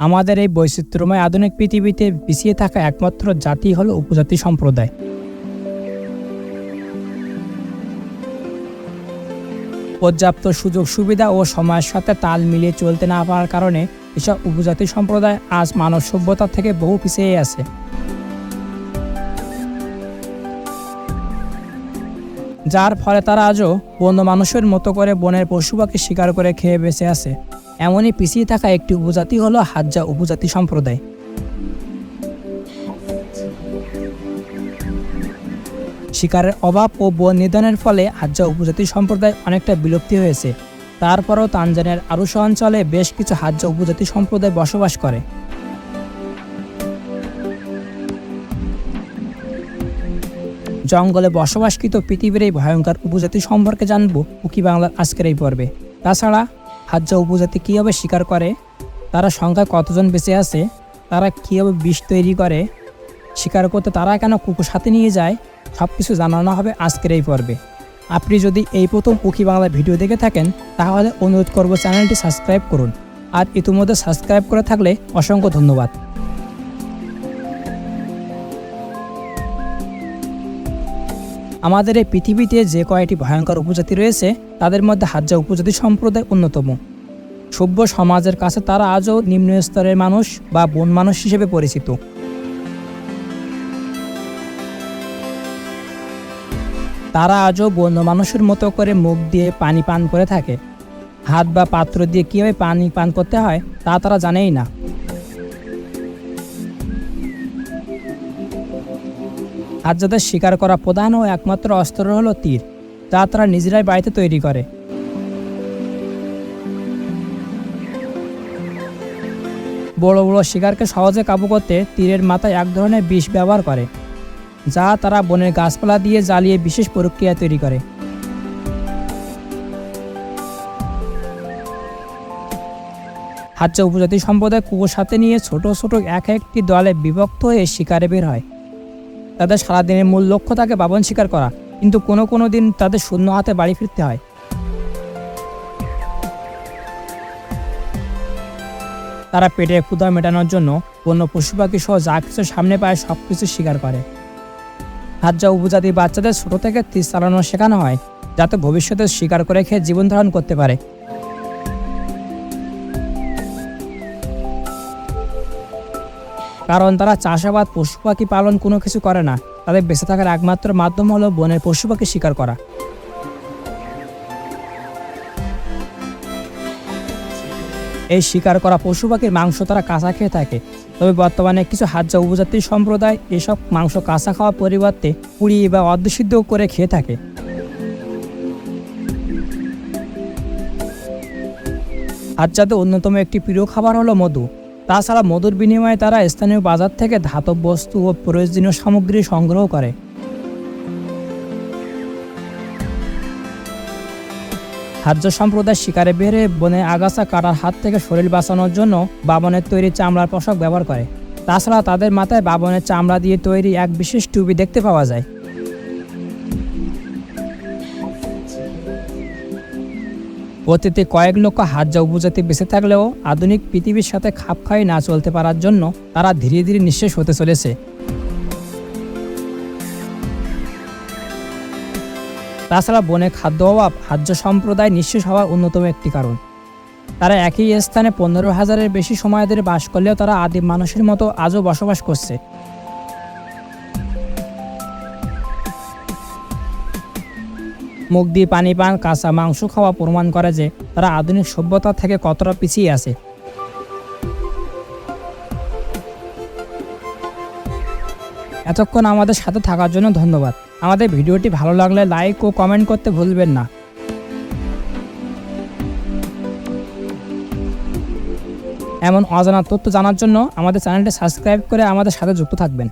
আমাদের এই বৈচিত্র্যময় আধুনিক পৃথিবীতে পিছিয়ে থাকা একমাত্র জাতি হলো উপজাতি সম্প্রদায়। পর্যাপ্ত সুযোগ, সুবিধা ও সময়ের সাথে তাল মিলিয়ে চলতে না পারার কারণে এসব উপজাতি সম্প্রদায় আজ মানব সভ্যতা থেকে বহু পিছিয়ে আছে। যার ফলে তারা আজও বন্য মানুষের মতো করে বনের পশু পাখি শিকার করে খেয়ে বেঁচে আছে। এমনই পিছিয়ে থাকা একটি উপজাতি হলো হাজ্জা উপজাতি সম্প্রদায়। শিকারের অভাব ও বন নিধনের ফলে হাজ্জা উপজাতি সম্প্রদায় অনেকটা বিলুপ্তি হয়েছে। তারপরও তানজানিয়ার আরুষ অঞ্চলে বেশ কিছু হাজ্জা উপজাতি সম্প্রদায় বসবাস করে। জঙ্গলে বসবাসকৃত পৃথিবীর এই ভয়ঙ্কর উপজাতি সম্পর্কে জানব উকি বাংলার আজকের এই পর্বে। তাছাড়া হাজ্জা উপজাতি কীভাবে শিকার করে? তারা সংখ্যায় কতজন বেঁচে আছে? তারা কীভাবে বিষ তৈরি করে? শিকার করতে তারা কেন কুকুর সাথে নিয়ে যায়? সব কিছু জানানো হবে আজকের এই পর্বে। আপনি যদি এই প্রথম পুখি বাংলা ভিডিও দেখে থাকেন, তাহলে অনুরোধ করব চ্যানেলটি সাবস্ক্রাইব করুন। আর ইতিমধ্যে সাবস্ক্রাইব করে থাকলে অসংখ্য ধন্যবাদ। আমাদের এই পৃথিবীতে যে কয়টি ভয়ঙ্কর উপজাতি রয়েছে, তাদের মধ্যে হাজ্জা উপজাতি সম্প্রদায় অন্যতম। সভ্য সমাজের কাছে তারা আজও নিম্ন স্তরের মানুষ বা বন মানুষ হিসেবে পরিচিত। তারা আজও বন্য মানুষের মতো করে মুখ দিয়ে পানি পান করে থাকে। হাত বা পাত্র দিয়ে কীভাবে পানি পান করতে হয়, তা তারা জানেই না। আর যাদের শিকার করা প্রধান ও একমাত্র অস্ত্র হলো তীর, যা তারা নিজেরাই বাড়িতে তৈরি করে। বড় বড় শিকারকে সহজে কাবু করতে তীরের মাথায় এক ধরনের বিষ ব্যবহার করে, যা তারা বনের গাছপালা দিয়ে জ্বালিয়ে বিশেষ প্রক্রিয়া তৈরি করে। হাজ্জা উপজাতি সম্প্রদায় কুকুর সাথে নিয়ে ছোট ছোট এক একটি দলে বিভক্ত হয়ে শিকারে বের হয়। তাদের সারাদিনের মূল লক্ষ্য থাকে বাবন শিকার করা। কিন্তু কোনো কোনো দিন তাদের শূন্য হাতে বাড়ি ফিরতে হয়। তারা পেটে ক্ষুধা মেটানোর জন্য বন্য পশু পাখি সহ যা কিছু সামনে পায় সব কিছু শিকার করে। হাজ্জা উপজাতি বাচ্চাদের ছোট থেকে তীর চালানো শেখানো হয়, যাতে ভবিষ্যতে শিকার করে খেয়ে জীবন ধারণ করতে পারে। কারণ তারা চাষাবাদ পশু পাখি পালন কোনো কিছু করে না। তাদের বেঁচে থাকার একমাত্র মাধ্যম হলো বনের পশু পাখি শিকার করা। এই শিকার করা পশু পাখির মাংস তারা কাঁচা খেয়ে থাকে। তবে বর্তমানে কিছু হাজ্জা উপজাতির সম্প্রদায় এসব মাংস কাঁচা খাওয়ার পরিবর্তে পুড়িয়ে বা অর্ধসিদ্ধ করে খেয়ে থাকে। হাজ্জাদের অন্যতম একটি প্রিয় খাবার হলো মধু। তাছাড়া মধুর বিনিময়ে তারা স্থানীয় বাজার থেকে ধাতব বস্তু ও প্রয়োজনীয় সামগ্রী সংগ্রহ করে। হাজ্য সম্প্রদায় শিকারে বেড়ে বনে আগাছা কাটার হাত থেকে শরীর বাঁচানোর জন্য বাবনের তৈরি চামড়ার পোশাক ব্যবহার করে। তাছাড়া তাদের মাথায় বাবনের চামড়া দিয়ে তৈরি এক বিশেষ টুপি দেখতে পাওয়া যায়। অতীতে কয়েক লক্ষ হাজ্জা উপজাতি বেঁচে থাকলেও আধুনিক পৃথিবীর সাথে খাপ খাই না চলতে পারার জন্য তারা ধীরে ধীরে নিঃশেষ হতে চলেছে। তাছাড়া বনে খাদ্য অভাব হাজ্য সম্প্রদায় নিঃশেষ হওয়ার অন্যতম একটি কারণ। তারা একই স্থানে পনেরো হাজারের বেশি সময় ধরে বাস করলেও তারা আদিম মানুষের মতো আজও বসবাস করছে। মুখ দিয়ে পানি পান, কাঁচা মাংস খাওয়া প্রমাণ করে যে তারা আধুনিক সভ্যতা থেকে কতটা পিছিয়ে আছে। এতক্ষণ আমাদের সাথে থাকার জন্য ধন্যবাদ। আমাদের ভিডিওটি ভালো লাগলে লাইক ও কমেন্ট করতে ভুলবেন না। এমন অজানা তথ্য জানার জন্য আমাদের চ্যানেলটি সাবস্ক্রাইব করে আমাদের সাথে যুক্ত থাকবেন।